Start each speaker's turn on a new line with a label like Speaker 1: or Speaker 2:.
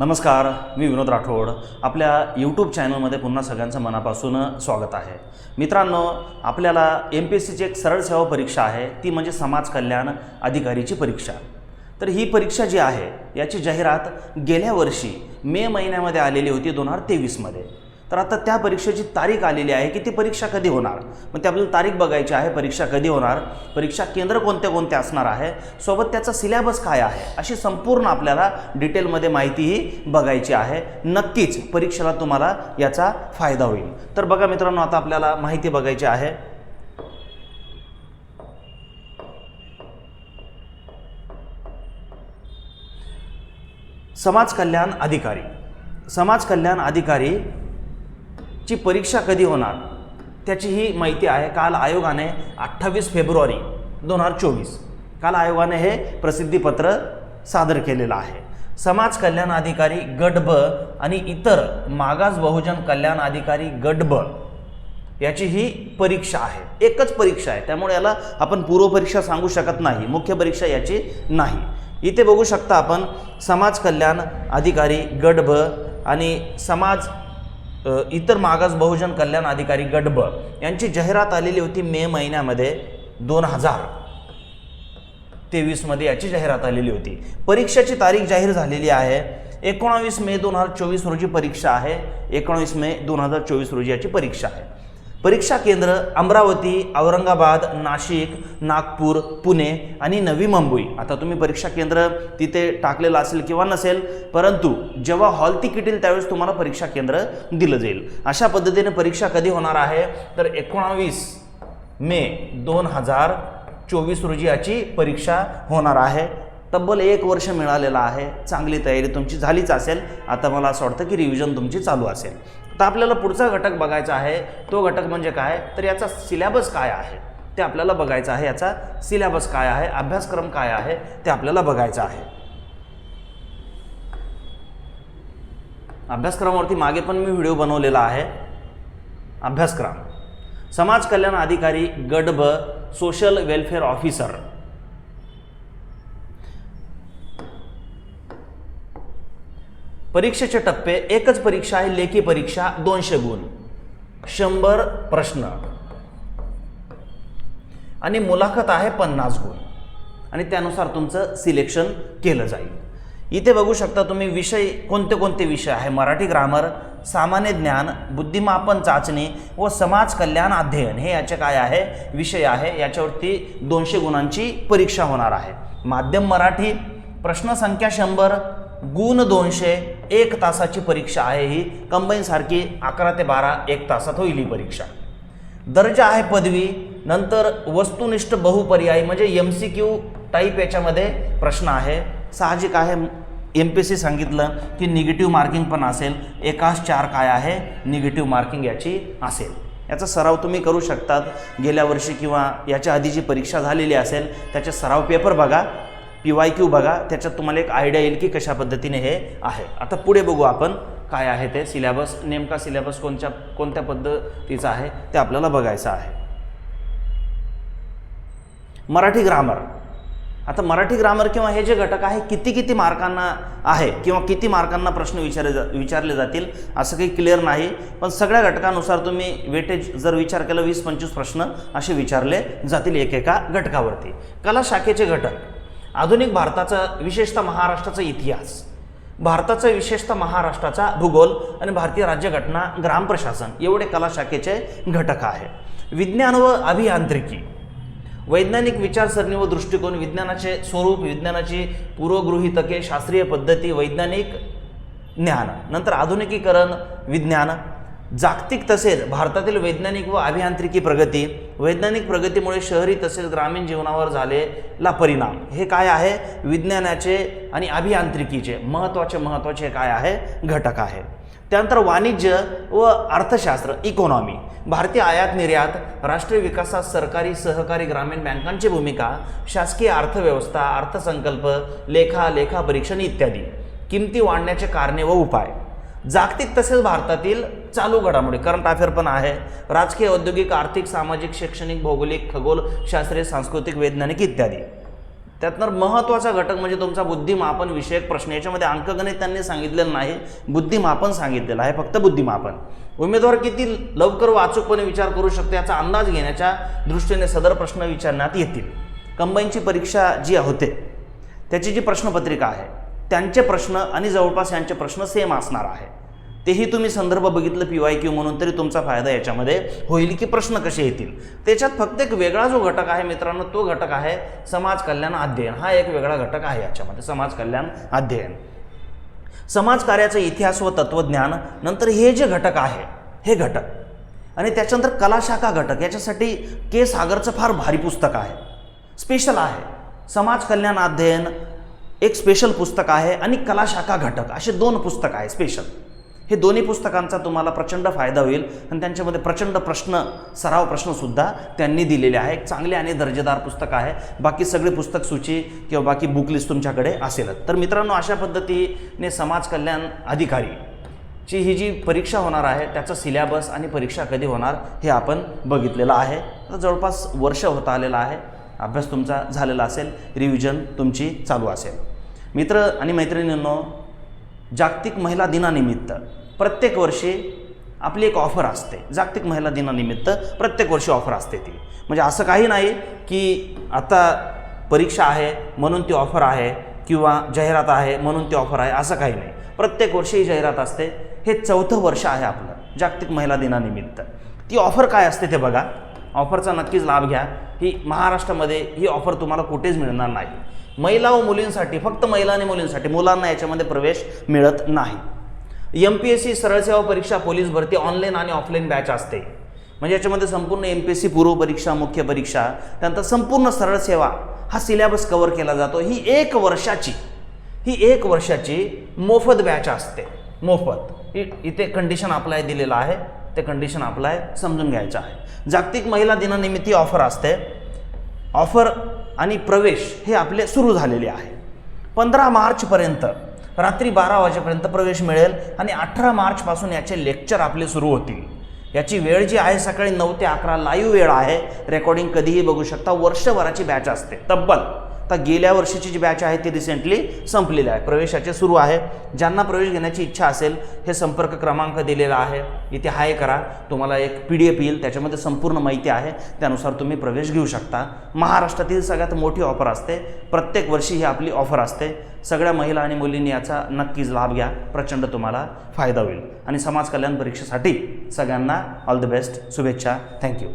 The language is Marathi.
Speaker 1: नमस्कार मी विनोद राठोड. आपल्या यूट्यूब चॅनलमध्ये पुन्हा सगळ्यांचं मनापासून स्वागत आहे. मित्रांनो आपल्याला एम पी एस सीची एक सरळ सेवा परीक्षा आहे ती म्हणजे समाज कल्याण अधिकारीची परीक्षा. तर ही परीक्षा जी आहे याची जाहिरात गेल्या वर्षी मे महिन्यामध्ये आलेली होती दोन हजार तेवीसमध्ये. तर आता त्या परीक्षेची तारीख आलेली आहे की ती परीक्षा कधी होणार? मग ते आपल्याला तारीख बघायची आहे परीक्षा कधी होणार? परीक्षा केंद्र कोणते कोणते असणार आहे? सोबत त्याचा सिलेबस काय आहे? अशी संपूर्ण आपल्याला डिटेलमध्ये माहितीही बघायची आहे. नक्कीच परीक्षेला तुम्हाला याचा फायदा होईल. तर बघा मित्रांनो आता आपल्याला माहिती बघायची आहे. समाज कल्याण अधिकारी. समाज कल्याण अधिकारी ची परीक्षा कधी होणार? त्याची ही माहिती आहे. काल आयोगाने अठ्ठावीस फेब्रुवारी दोन हजार चोवीस काल आयोगाने हे प्रसिद्धीपत्र सादर केलेलं आहे. समाज कल्याण अधिकारी गट ब आणि इतर मागास बहुजन कल्याण अधिकारी गट ब याची ही परीक्षा आहे. एकच परीक्षा आहे. त्यामुळे याला आपण पूर्वपरीक्षा सांगू शकत नाही. मुख्य परीक्षा याची नाही. इथे बघू शकता आपण समाज कल्याण अधिकारी गट आणि समाज इतर मागास बहुजन कल्याण अधिकारी गडबळ यांची जाहिरात आलेली होती मे महिन्यामध्ये दोन हजार. तेवीसमध्ये याची जाहिरात आलेली होती. परीक्षेची तारीख जाहीर झालेली आहे. एकोणावीस मे दोन हजार चोवीस रोजी परीक्षा आहे. एकोणावीस मे दोन हजार चोवीस रोजी याची परीक्षा आहे. परीक्षा केंद्र अमरावती औरंगाबाद नाशिक नागपूर पुणे आणि नवी मुंबई. आता तुम्ही परीक्षा केंद्र तिथे टाकलेलं असेल किंवा नसेल परंतु जेव्हा हॉल तिकीट येईल त्यावेळेस तुम्हाला परीक्षा केंद्र दिलं जाईल. अशा पद्धतीने परीक्षा कधी होणार आहे? तर एकोणावीस मे दोन हजार चोवीस रोजी याची परीक्षा होणार आहे. तब्बल एक वर्ष मिळालेलं आहे. चांगली तयारी तुमची झालीच असेल. आता मला असं वाटतं की रिव्हिजन तुमची चालू असेल. तर आपल्याला पुढचा घटक बघायचा आहे तो घटक म्हणजे काय? तर याचा सिलॅबस काय आहे? ते आपल्याला बघायचं आहे. याचा सिलॅबस काय आहे? अभ्यासक्रम काय आहे? ते आपल्याला बघायचं आहे. अभ्यासक्रमावरती मागे पण मी व्हिडिओ बनवलेला आहे. अभ्यासक्रम. समाज कल्याण अधिकारी गडब ब सोशल वेलफेअर ऑफिसर परीक्षेचे टप्पे एकच परीक्षा आहे लेखी परीक्षा दोनशे गुण. शंभर प्रश्न. आणि मुलाखत आहे पन्नास गुण. आणि त्यानुसार तुमचं सिलेक्शन केलं जाईल. इथे बघू शकता तुम्ही विषय कोणते कोणते विषय आहे? मराठी ग्रामर सामान्य ज्ञान बुद्धिमापन चाचणी व समाज कल्याण अध्ययन. हे याचे काय आहे? विषय आहे. याच्यावरती दोनशे गुणांची परीक्षा होणार आहे. माध्यम मराठी प्रश्नसंख्या शंभर गुण दोनशे एक तासाची परीक्षा आहे ही. कंबाईनसारखी अकरा ते बारा एक तासात होईल ही परीक्षा. दर्जा आहे पदवी नंतर वस्तुनिष्ठ बहुपर्यायी म्हणजे एम सी क्यू टाईप याच्यामध्ये प्रश्न आहे. साहजिक आहे. एम पी सी सांगितलं की निगेटिव्ह मार्किंग पण असेल. एकाच चार काय आहे? निगेटिव्ह मार्किंग याची असेल. याचा सराव तुम्ही करू शकतात. गेल्या वर्षी किंवा याच्या आधी जी परीक्षा झालेली असेल त्याचे सराव पेपर बघा. पी वाय क्यू बघा त्याच्यात तुम्हाला एक आयडिया येईल की कशा पद्धतीने हे आहे. आता पुढे बघू आपण काय आहे ते सिलेबस नेमका सिलेबस कोणत्या कोणत्या पद्धतीचा आहे ते आपल्याला बघायचं आहे. मराठी ग्रामर आता मराठी ग्रामर किंवा हे जे घटक आहे किती किती मार्कांना आहे किंवा किती मार्कांना प्रश्न विचारले जा विचारले जातील असं काही क्लिअर नाही. पण सगळ्या घटकानुसार तुम्ही वेटेज जर विचार केला वीस पंचवीस प्रश्न असे विचारले जातील एकेका घटकावरती. कला शाखेचे घटक. आधुनिक भारताचा विशेषतः महाराष्ट्राचा इतिहास. भारताचा विशेषतः महाराष्ट्राचा भूगोल आणि भारतीय राज्यघटना ग्राम प्रशासन एवढे कला शाखेचे घटक आहे. विज्ञान व अभियांत्रिकी. वैज्ञानिक विचारसरणी व दृष्टिकोन विज्ञानाचे स्वरूप विज्ञानाची पूर्वगृहितके शास्त्रीय पद्धती वैज्ञानिक ज्ञान. नंतर आधुनिकीकरण विज्ञान जागतिक तसेच भारतातील वैज्ञानिक व अभियांत्रिकी प्रगती वैज्ञानिक प्रगतीमुळे शहरी तसेच ग्रामीण जीवनावर झालेला परिणाम. हे काय आहे? विज्ञानाचे आणि अभियांत्रिकीचे महत्त्वाचे महत्त्वाचे काय आहे? घटक आहे. त्यानंतर वाणिज्य व अर्थशास्त्र इकॉनॉमी. भारतीय आयात निर्यात राष्ट्रीय विकासात सरकारी सहकारी ग्रामीण बँकांची भूमिका शासकीय अर्थव्यवस्था अर्थसंकल्प लेखा लेखा परीक्षण इत्यादी. किमती वाढण्याचे कारणे व उपाय. जागतिक तसेच भारतातील चालू घडामोडी करंट अफेअर पण आहे. राजकीय औद्योगिक आर्थिक सामाजिक शैक्षणिक भौगोलिक खगोल शास्त्रीय सांस्कृतिक वैज्ञानिक इत्यादी. त्यातनं महत्त्वाचा घटक म्हणजे तुमचा बुद्धिमापन विषयक प्रश्न. याच्यामध्ये अंकगणित त्यांनी सांगितलेलं नाही बुद्धिमापन सांगितलेलं आहे फक्त बुद्धिमापन. उमेदवार किती लवकर व अचूकपणे विचार करू शकतो याचा अंदाज घेण्याच्या दृष्टीने सदर प्रश्न विचारण्यात येतील. कंबाईनची परीक्षा जी होते त्याची जी प्रश्नपत्रिका आहे त्यांचे प्रश्न आणि जवळपास यांचे प्रश्न सेम असणार आहे. तेही तुम्ही संदर्भ बघितलं पी वाय क्यू म्हणून तरी तुमचा फायदा याच्यामध्ये होईल की प्रश्न कसे येतील. त्याच्यात फक्त एक वेगळा जो घटक आहे मित्रांनो तो घटक आहे समाज कल्याण अध्ययन. हा एक वेगळा घटक आहे याच्यामध्ये समाज कल्याण अध्ययन. समाज कार्याचा इतिहास व तत्त्वज्ञान नंतर हे जे घटक आहे हे घटक. आणि त्याच्यानंतर कलाशाखा घटक याच्यासाठी के सागरचं फार भारी पुस्तक आहे. स्पेशल आहे. समाज कल्याण अध्ययन एक स्पेशल पुस्तक आहे आणि कलाशाखा घटक असे दोन पुस्तक आहे स्पेशल हे दोन्ही पुस्तकांचा तुम्हाला प्रचंड फायदा होईल आणि त्यांच्यामध्ये प्रचंड प्रश्न सराव प्रश्नसुद्धा त्यांनी दिलेले आहे. एक चांगले आणि दर्जेदार पुस्तक आहे. बाकी सगळी पुस्तक सूची किंवा बाकी बुक लिस्ट तुमच्याकडे असेलच. तर मित्रांनो अशा पद्धतीने समाज कल्याण अधिकारी ची ही जी परीक्षा होणार आहे त्याचा सिलेबस आणि परीक्षा कधी होणार हे आपण बघितलेलं आहे. आता जवळपास वर्ष होता आलेलं आहे. अभ्यास तुमचा झालेला असेल. रिव्हिजन तुमची चालू असेल. मित्र आणि मैत्रिणींनो जागतिक महिला दिनानिमित्त प्रत्येक वर्षी आपली एक ऑफर असते. जागतिक महिला दिनानिमित्त प्रत्येक वर्षी ऑफर असते ती. म्हणजे असं काही नाही की आता परीक्षा आहे म्हणून ती ऑफर आहे किंवा जाहिरात आहे म्हणून ती ऑफर आहे असं काही नाही. प्रत्येक वर्षी ही जाहिरात असते. हे चौथं वर्ष आहे आपलं जागतिक महिला दिनानिमित्त. ती ऑफर काय असते ते बघा. ऑफरचा नक्कीच लाभ घ्या. ही महाराष्ट्रामध्ये ही ऑफर तुम्हाला कुठेच मिळणार नाही. महिला व मुलींसाठी फक्त महिला आणि मुलींसाठी मुलांना याच्यामध्ये प्रवेश मिळत नाही. एम पी एस सी सरळ सेवा परीक्षा पोलीस भरती ऑनलाईन आणि ऑफलाईन बॅच असते. म्हणजे याच्यामध्ये संपूर्ण एम पी एस सी पूर्व परीक्षा मुख्य परीक्षा त्यानंतर संपूर्ण सरळ सेवा हा सिलेबस कव्हर केला जातो. ही एक वर्षाची ही एक वर्षाची मोफत बॅच असते. मोफत. इथे कंडिशन अप्लाय दिलेलं आहे. ते कंडिशन अप्लाय समजून घ्यायचं आहे. जागतिक महिला दिनानिमित्त ऑफर असते. ऑफर आणि प्रवेश हे आपले सुरू झालेले आहे. पंधरा मार्चपर्यंत रात्री बारा वाजेपर्यंत प्रवेश मिळेल आणि अठरा मार्चपासून याचे लेक्चर आपले सुरू होतील. याची वेळ जी आहे सकाळी नऊ ते अकरा लाईव्ह वेळ आहे. रेकॉर्डिंग कधीही बघू शकता. वर्षभराची बॅच असते. तब्बल आता गेल्या वर्षीची जी बॅच आहे ती रिसेंटली संपलेली आहे. प्रवेशाचे सुरू आहे. ज्यांना प्रवेश घेण्याची इच्छा असेल हे संपर्क क्रमांक दिलेला आहे. इथे हाय करा. तुम्हाला एक पी डी एफ येईल. त्याच्यामध्ये संपूर्ण माहिती आहे. त्यानुसार तुम्ही प्रवेश घेऊ शकता. महाराष्ट्रातील सगळ्यात मोठी ऑफर असते. प्रत्येक वर्षी ही आपली ऑफर असते. सगळ्या महिला आणि मुलींनी याचा नक्कीच लाभ घ्या. प्रचंड तुम्हाला फायदा होईल. आणि समाज कल्याण परीक्षेसाठी सगळ्यांना ऑल द बेस्ट शुभेच्छा. Thank you